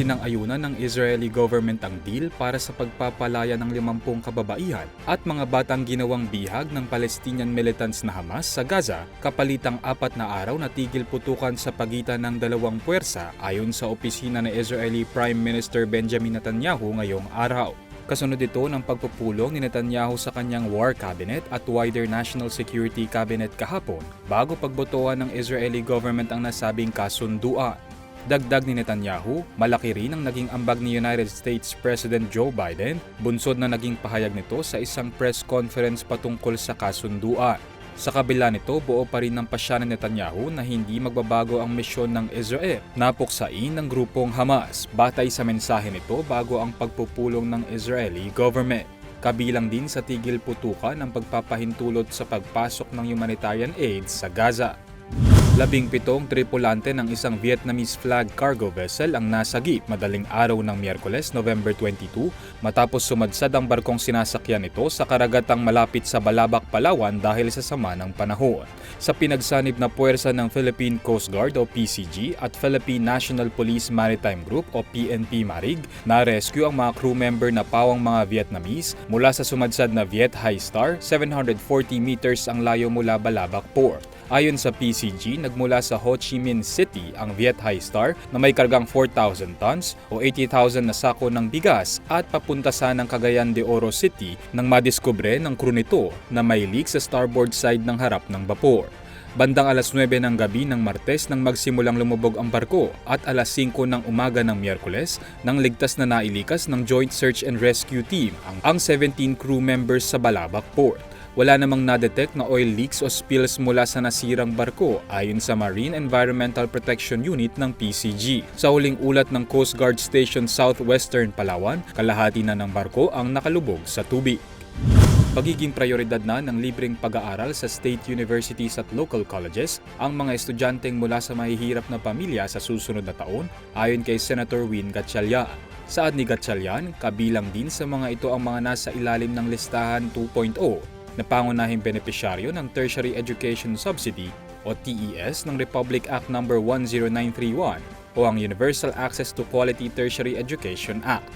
Sinang-ayunan ng Israeli government ang deal para sa pagpapalaya ng 50 kababaihan at mga batang ginawang bihag ng Palestinian militants na Hamas sa Gaza kapalitang apat na araw na tigil putukan sa pagitan ng dalawang puwersa ayon sa opisina ni Israeli Prime Minister Benjamin Netanyahu ngayong araw. Kasunod ito ng pagpupulong ni Netanyahu sa kanyang War Cabinet at wider National Security Cabinet kahapon bago pagbotohan ng Israeli government ang nasabing kasunduan. Dagdag ni Netanyahu, malaki rin ang naging ambag ni United States President Joe Biden, bunsod na naging pahayag nito sa isang press conference patungkol sa kasunduan. Sa kabila nito, buo pa rin ng pasya ni Netanyahu na hindi magbabago ang misyon ng Israel. Napuksain ng grupong Hamas, batay sa mensahe nito bago ang pagpupulong ng Israeli government. Kabilang din sa tigil putukan ang pagpapahintulot sa pagpasok ng humanitarian aid sa Gaza. Labing pitong tripulante ng isang Vietnamese flag cargo vessel ang nasagip madaling araw ng Miyerkules, November 22, matapos sumadsad ang barkong sinasakyan nito sa karagatang malapit sa Balabac, Palawan dahil sa sama ng panahon. Sa pinagsanib na puwersa ng Philippine Coast Guard o PCG at Philippine National Police Maritime Group o PNP Marig, na-rescue ang mga crew member na pawang mga Vietnamese mula sa sumadsad na Viet High Star, 740 meters ang layo mula Balabac Port. Ayon sa PCG, nagmula sa Ho Chi Minh City ang Viet High Star na may kargang 4,000 tons o 80,000 na sako ng bigas at papunta sa ng Cagayan de Oro City nang madiskubre ng crew nito na may leak sa starboard side ng harap ng bapor. Bandang alas 9 ng gabi ng Martes nang magsimulang lumubog ang barko at alas 5 ng umaga ng Miyerkules nang ligtas na nailikas ng Joint Search and Rescue Team ang, ang 17 crew members sa Balabac Port. Wala namang nadetect na oil leaks o spills mula sa nasirang barko ayon sa Marine Environmental Protection Unit ng PCG. Sa huling ulat ng Coast Guard Station Southwestern Palawan, kalahati na ng barko ang nakalubog sa tubig. Pagiging prioridad na ng libreng pag-aaral sa state universities at local colleges ang mga estudyanteng mula sa mahihirap na pamilya sa susunod na taon ayon kay Senator Win Gatchalian. Saad ni Gatchalian, kabilang din sa mga ito ang mga nasa ilalim ng listahan 2.0 na pangunahing benepisyaryo ng Tertiary Education Subsidy o TES ng Republic Act No. 10931 o ang Universal Access to Quality Tertiary Education Act.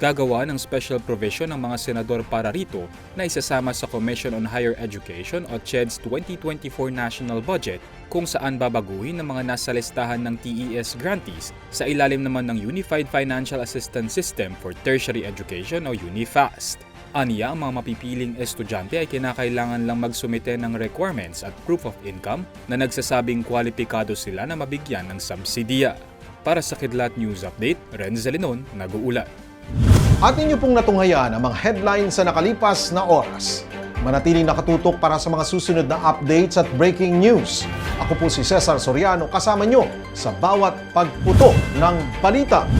Gagawa ng special provision ng mga senador para rito na isasama sa Commission on Higher Education o CHED's 2024 national budget kung saan babaguhin ng mga nasa listahan ng TES grantees sa ilalim naman ng Unified Financial Assistance System for Tertiary Education o UNIFAST. Aniya, ang mga mapipiling estudyante ay kinakailangan lang magsumite ng requirements at proof of income na nagsasabing kwalipikado sila na mabigyan ng subsidiya. Para sa Kidlat News Update, Renz Zalinon, nag-uulat. At inyo pong natunghayan ang mga headlines sa nakalipas na oras. Manatiling nakatutok para sa mga susunod na updates at breaking news. Ako po si Cesar Soriano kasama nyo sa bawat pagputo ng balita.